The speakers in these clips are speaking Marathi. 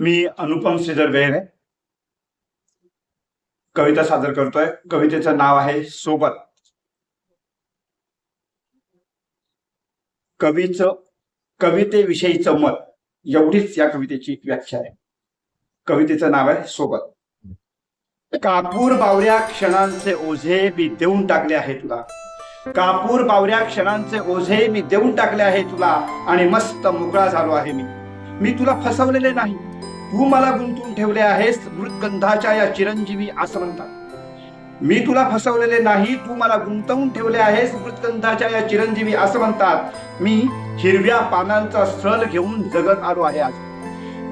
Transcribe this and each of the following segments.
मी अनुपम श्रीधर बेहरे कविता सादर करतोय. कवितेचं नाव आहे सोबत. कवीचं कवितेविषयीचं मत. एवढीच या कवितेची व्याख्या आहे. कवितेचं नाव आहे सोबत. कापूर बावऱ्या क्षणांचे ओझे मी देऊन टाकले आहे तुला. कापूर बावऱ्या क्षणांचे ओझे मी देऊन टाकले आहे तुला. आणि मस्त मोकळा झालो आहे मी. मी तुला फसवलेले नाही. तू मला गुंतवून ठेवले आहेस मृतगंधाच्या या चिरंजीवी आसमंतात. मी तुला फसवलेले नाही तू मला गुंतवून ठेवले आहेस मृतगंधाच्या या चिरंजीवी आसमंतात. मी हिरव्या पानांचा सल घेऊन जगत आलो आहे आज.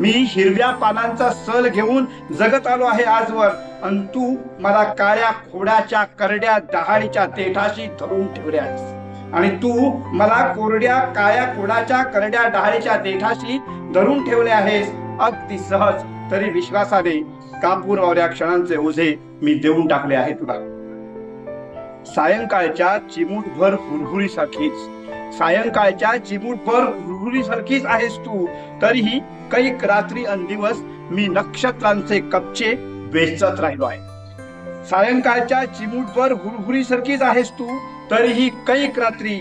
मी हिरव्या पानांचा सल घेऊन जगत आलो आहे आजवर. आणि तू मला काळ्या खोड्याच्या करड्या डहाळीच्या देठाशी धरून ठेवले आहेस. आणि तू मला कोरड्या काळ्या कुणाच्या करड्या डहाळीच्या देठाशी धरून ठेवले आहेस. अगदी सहज तरी विश्वासाने कापूर वावऱ्या क्षणांचे ओझे मी देऊन टाकले आहे तुला. सायंकाळच्या चिमूटभर हुरहुरीसारखीच सायंकाळच्या चिमूटभर हुरहुरीसारखीच आहेस तू. तरीही कैक रात्री अन दिवस मी नक्षत्रांचे कपचे वेचत राहिलो आहे. सायंकाळच्या चिमूटभर हुरहुरीसारखीच आहेस तू. तरीही कैक रात्री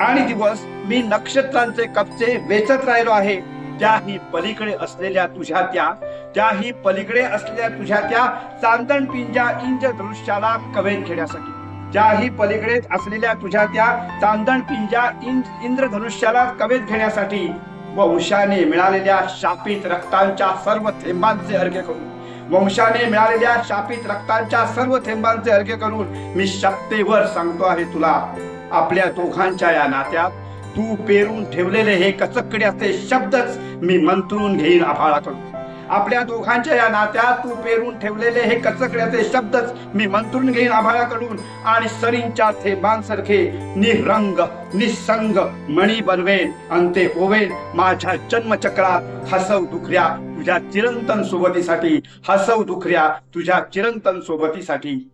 आणि दिवस मी नक्षत्रांचे कपचे वेचत राहिलो आहे. त्याही पलीकडे असलेल्या तुझ्या त्या त्याही पलीकडे असलेल्या तुझ्या त्या चांदण पिंजा इंज दृश्याला कवेत घेण्यासाठी. त्याही पलीकडे असलेल्या तुझ्या त्या चांदण पिंजा इंज इंद्रधनुष्याला कवेत घेण्यासाठी. व उषाने मिळालेल्या शापित रक्तांच्या सर्व थेंबांचे अर्घ्य करू वंशाने मिळालेल्या शापित रक्तांच्या सर्व थेंबांचे अर्घ्य करून मी शक्तेवर सांगतो आहे तुला. आपल्या दोघांच्या या नात्यात तू पेरून ठेवलेले हे कचकड्याचे शब्दच मी मंत्रून घेईन आभाळाकडून आपल्या दोघांच्या या नात्यात तू पेरून ठेवलेले हे कचकड्याचे शब्दच मी मंत्रून घेईन आभाळाकडून. आणि सरींच्या थेंबांसारखे निरंग निसंग मणी बनवेन अंते होवेन माझ्या जन्मचक्रात हसव दुखऱ्या तुझ्या चिरंतन सोबतीसाठी हसव दुखऱ्या तुझ्या चिरंतन सोबतीसाठी.